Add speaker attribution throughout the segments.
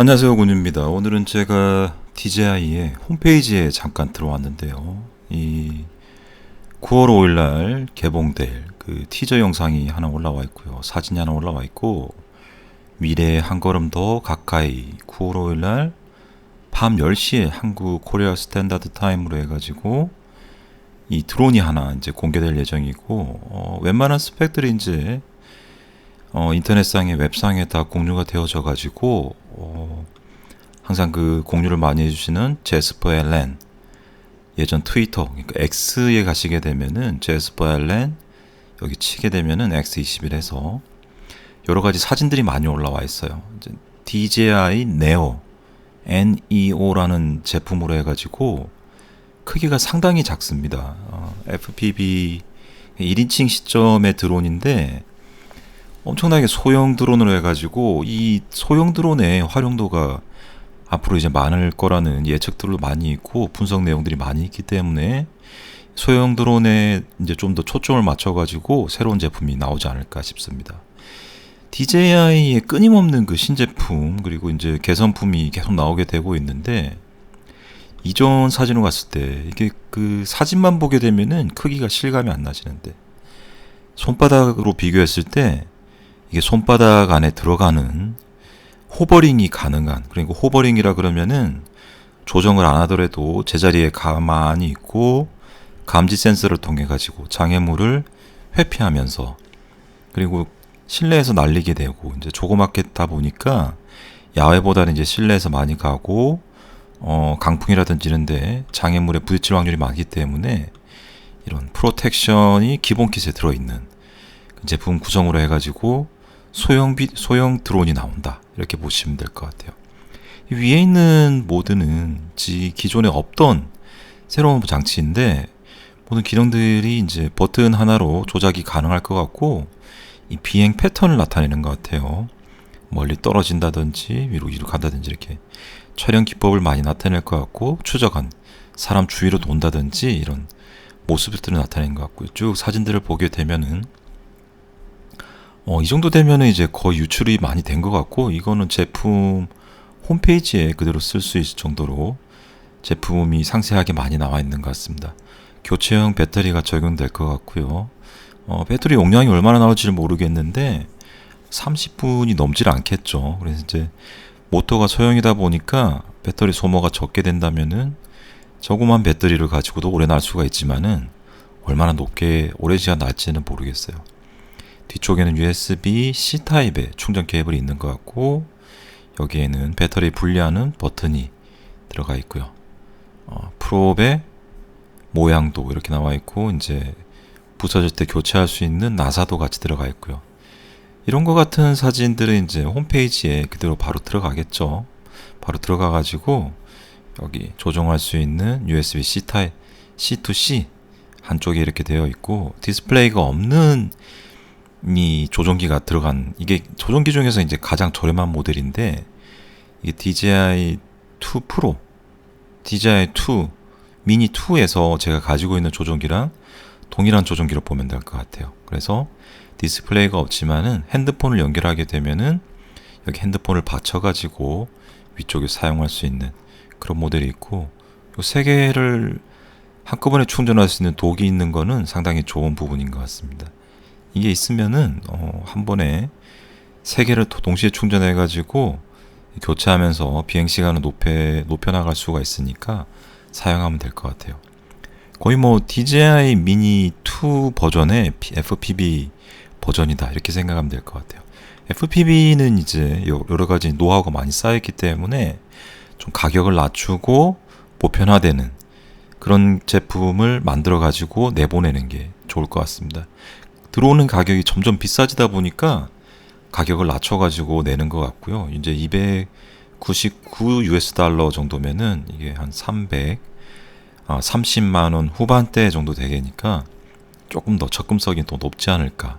Speaker 1: 안녕하세요 군입니다. 오늘은 제가 DJI의 홈페이지에 잠깐 들어왔는데요. 이 9월 5일 날 개봉될 그 티저 영상이 하나 올라와 있고요. 사진이 하나 올라와 있고 미래에 한 걸음 더 가까이 9월 5일 날 밤 10시에 한국 코리아 스탠다드 타임으로 해가지고 이 드론이 하나 이제 공개될 예정이고 어, 웬만한 스펙들이 이제 어, 인터넷상에 웹상에 다 공유가 되어져 가지고 어, 항상 그 공유를 많이 해주시는 제스퍼 엘렌 예전 트위터 그러니까 X에 가시게 되면은 제스퍼 엘렌 여기 치게 되면은 X21에서 여러 가지 사진들이 많이 올라와 있어요. 이제 DJI Neo NEO라는 제품으로 해가지고 크기가 상당히 작습니다. 어, FPV 1인칭 시점의 드론인데 엄청나게 소형 드론으로 해가지고 이 소형 드론의 활용도가 앞으로 이제 많을 거라는 예측들도 많이 있고 분석 내용들이 많이 있기 때문에 소형 드론에 이제 좀 더 초점을 맞춰가지고 새로운 제품이 나오지 않을까 싶습니다. DJI의 끊임없는 그 신제품 그리고 이제 개선품이 계속 나오게 되고 있는데 이전 사진으로 갔을 때 이게 그 사진만 보게 되면은 크기가 실감이 안 나지는데 손바닥으로 비교했을 때 이게 손바닥 안에 들어가는 호버링이 가능한 그리고 호버링이라 그러면은 조정을 안 하더라도 제자리에 가만히 있고 감지 센서를 통해 가지고 장애물을 회피하면서 그리고 실내에서 날리게 되고 이제 조그맣게다 보니까 야외보다는 이제 실내에서 많이 가고 어 강풍이라든지 이런데 장애물에 부딪힐 확률이 많기 때문에 이런 프로텍션이 기본 킷에 들어 있는 제품 구성으로 해가지고 소형 비, 소형 드론이 나온다 이렇게 보시면 될 것 같아요. 위에 있는 모드는 지 기존에 없던 새로운 장치인데 모든 기능들이 이제 버튼 하나로 조작이 가능할 것 같고 이 비행 패턴을 나타내는 것 같아요. 멀리 떨어진다든지 위로 위로 간다든지 이렇게 촬영 기법을 많이 나타낼 것 같고 추적한 사람 주위로 돈다든지 이런 모습들을 나타내는 것 같고요. 쭉 사진들을 보게 되면은 어, 이 정도 되면은 이제 거의 유출이 많이 된 것 같고 이거는 제품 홈페이지에 그대로 쓸 수 있을 정도로 제품이 상세하게 많이 나와 있는 것 같습니다. 교체형 배터리가 적용될 것 같고요. 어, 배터리 용량이 얼마나 나올지를 모르겠는데 30분이 넘질 않겠죠. 그래서 이제 모터가 소형이다 보니까 배터리 소모가 적게 된다면은 조그만 배터리를 가지고도 오래 날 수가 있지만은 얼마나 높게 오래 시간 날지는 모르겠어요. 뒤쪽에는 USB-C 타입의 충전 케이블이 있는 것 같고 여기에는 배터리 분리하는 버튼이 들어가 있고요. 어, 프로의 모양도 이렇게 나와 있고 이제 부서질 때 교체할 수 있는 나사도 같이 들어가 있고요. 이런 것 같은 사진들은 이제 홈페이지에 그대로 바로 들어가겠죠. 바로 들어가 가지고 여기 조정할 수 있는 USB-C 타입 C2C 한쪽에 이렇게 되어 있고 디스플레이가 없는 이 조종기가 들어간 이게 조종기 중에서 이제 가장 저렴한 모델인데 이게 DJI 2 프로, DJI 2 미니 2에서 제가 가지고 있는 조종기랑 동일한 조종기로 보면 될 것 같아요. 그래서 디스플레이가 없지만은 핸드폰을 연결하게 되면은 여기 핸드폰을 받쳐가지고 위쪽에 사용할 수 있는 그런 모델이 있고 이 세 개를 한꺼번에 충전할 수 있는 독이 있는 거는 상당히 좋은 부분인 것 같습니다. 이게 있으면은 어, 한 번에 세 개를 동시에 충전해 가지고 교체하면서 비행 시간을 높여 높여 나갈 수가 있으니까 사용하면 될 것 같아요. 거의 뭐 DJI 미니 2 버전의 FPV 버전이다 이렇게 생각하면 될 것 같아요. FPV는 이제 여러 가지 노하우가 많이 쌓였기 때문에 좀 가격을 낮추고 보편화되는 그런 제품을 만들어 가지고 내보내는 게 좋을 것 같습니다. 들어오는 가격이 점점 비싸지다 보니까 가격을 낮춰가지고 내는 것 같고요. 이제 299 US 달러 정도면은 이게 한 300, 아, 30만 원 후반대 정도 되니까 조금 더 접근성이 더 높지 않을까.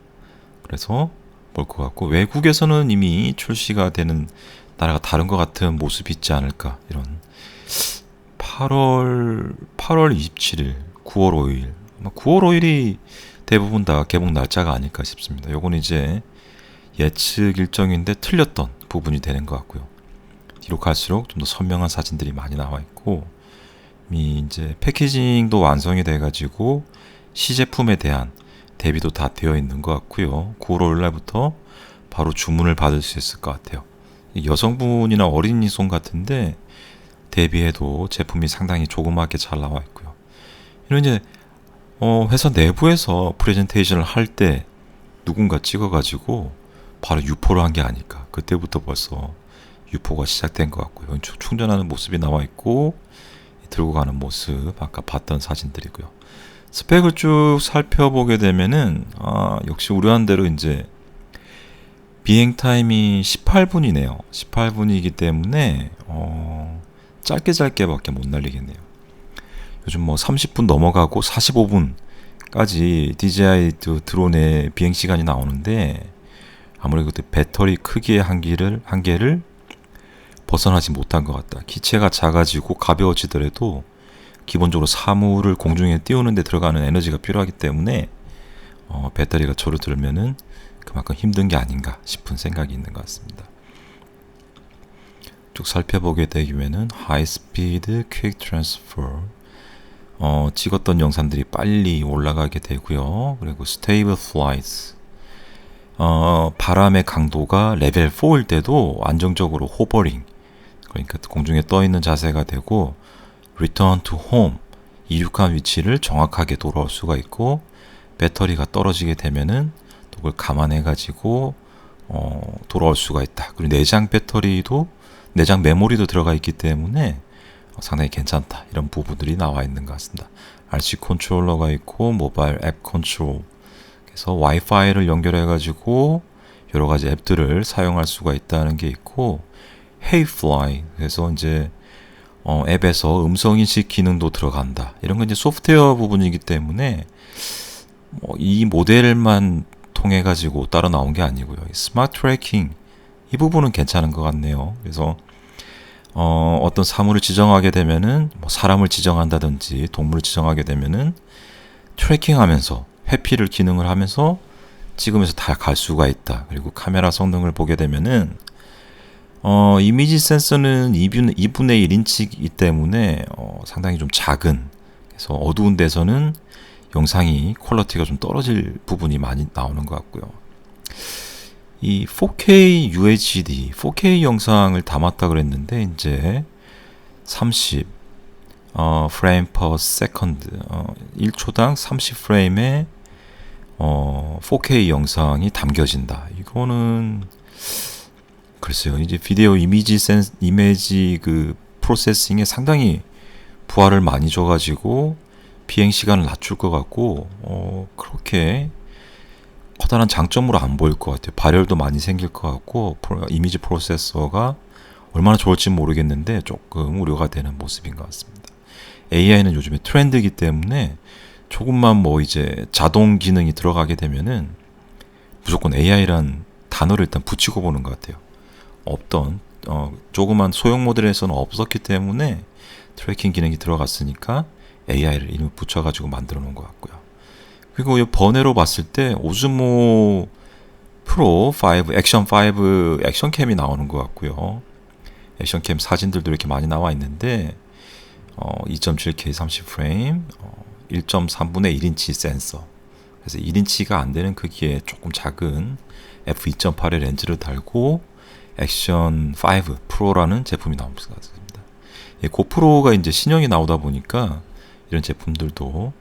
Speaker 1: 그래서 볼 것 같고 외국에서는 이미 출시가 되는 나라가 다른 것 같은 모습이 있지 않을까 이런 8월 8월 27일, 9월 5일, 9월 5일이 대부분 다 개봉 날짜가 아닐까 싶습니다. 요건 이제 예측 일정인데 틀렸던 부분이 되는 것 같고요. 뒤로 갈수록 좀 더 선명한 사진들이 많이 나와 있고 이제 패키징도 완성이 돼 가지고 시제품에 대한 대비도 다 되어 있는 것 같고요. 9월 5일 날부터 바로 주문을 받을 수 있을 것 같아요. 여성분이나 어린이 손 같은데 대비해도 제품이 상당히 조그맣게 잘 나와 있고요. 이런 이제 어, 회사 내부에서 프레젠테이션을 할 때 누군가 찍어가지고 바로 유포를 한 게 아닐까. 그때부터 벌써 유포가 시작된 것 같고요. 충전하는 모습이 나와 있고 들고 가는 모습 아까 봤던 사진들이고요. 스펙을 쭉 살펴보게 되면은 아, 역시 우려한 대로 이제 비행 타임이 18분이네요. 18분이기 때문에 어, 짧게 짧게밖에 못 날리겠네요. 요즘 뭐 30분 넘어가고 45분까지 DJI 드론의 비행 시간이 나오는데 아무래도 배터리 크기의 한계를 한계를 벗어나지 못한 것 같다. 기체가 작아지고 가벼워지더라도 기본적으로 사물을 공중에 띄우는 데 들어가는 에너지가 필요하기 때문에 어, 배터리가 줄어들면은 그만큼 힘든 게 아닌가 싶은 생각이 있는 것 같습니다. 쭉 살펴보게 되면은 하이 스피드 퀵 트랜스퍼 어, 찍었던 영상들이 빨리 올라가게 되고요. 그리고 스테이블 플라이트 어, 바람의 강도가 레벨 4일 때도 안정적으로 호버링 그러니까 공중에 떠 있는 자세가 되고 return 이륙한 위치를 정확하게 돌아올 수가 있고 배터리가 떨어지게 되면은 그걸 감안해 가지고 어, 돌아올 수가 있다. 그리고 내장 배터리도 내장 메모리도 들어가 있기 때문에 상당히 괜찮다. 이런 부분들이 나와 있는 것 같습니다. RC 컨트롤러가 있고 모바일 앱 컨트롤 그래서 와이파이를 연결해 가지고 여러 가지 앱들을 사용할 수가 있다는 게 있고 Heyfly 그래서 이제 어, 앱에서 음성 인식 기능도 들어간다. 이런 건 이제 소프트웨어 부분이기 때문에 뭐 이 모델만 통해 가지고 따로 나온 게 아니고요. 스마트 트래킹 이 부분은 괜찮은 것 같네요. 그래서 어, 어떤 사물을 지정하게 되면은 뭐 사람을 지정한다든지 동물을 지정하게 되면은 트래킹하면서 회피를 기능을 하면서 찍으면서 다 갈 수가 있다. 그리고 카메라 성능을 보게 되면은 어, 이미지 센서는 2분, 2분의 1인치이기 때문에 어, 상당히 좀 작은 그래서 어두운 데서는 영상이 퀄러티가 좀 떨어질 부분이 많이 나오는 것 같고요. 이 4K UHD, 4K 영상을 담았다 그랬는데 이제 30 어, 프레임 per 세컨드 어, 1초당 30 프레임의 어, 4K 영상이 담겨진다. 이거는 글쎄요. 이제 비디오 이미지 센 이미지 그 프로세싱에 상당히 부하를 많이 줘 가지고 비행 시간을 낮출 것 같고 어, 그렇게 커다란 장점으로 안 보일 것 같아요. 발열도 많이 생길 것 같고 이미지 프로세서가 얼마나 좋을지 모르겠는데 조금 우려가 되는 모습인 것 같습니다. AI는 요즘에 트렌드이기 때문에 조금만 뭐 이제 자동 기능이 들어가게 되면은 무조건 AI란 단어를 일단 붙이고 보는 것 같아요. 없던 어, 조그만 소형 모델에서는 없었기 때문에 트래킹 기능이 들어갔으니까 AI를 이름 붙여가지고 만들어 놓은 것 같고요. 그리고 이 번외로 봤을 때 오즈모 프로 5 액션 5 액션 캠이 나오는 것 같고요. 액션 캠 사진들도 이렇게 많이 나와 있는데 어, 2.7K 30프레임 어, 1.3분의 1인치 센서 그래서 1인치가 안 되는 크기의 조금 작은 f2.8의 렌즈를 달고 액션 5 프로라는 제품이. 예, 고프로가 이제 신형이 나오다 보니까 이런 제품들도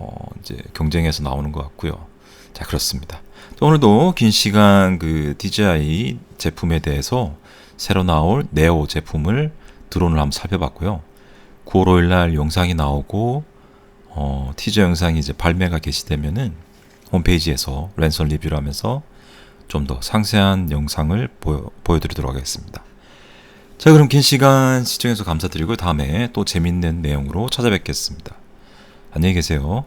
Speaker 1: 어 이제 경쟁에서 나오는 것 같고요. 자 그렇습니다. 오늘도 긴 시간 그 DJI 제품에 대해서 새로 나올 네오 제품을 드론을 한번 살펴봤고요. 9월 5일 날 영상이 나오고 어, 티저 영상이 이제 발매가 개시되면은 홈페이지에서 랜선 리뷰를 하면서 좀 더 상세한 영상을 보여, 보여드리도록 하겠습니다. 자, 그럼 긴 시간 시청해서 감사드리고 다음에 또 재밌는 내용으로 찾아뵙겠습니다. 안녕히 계세요.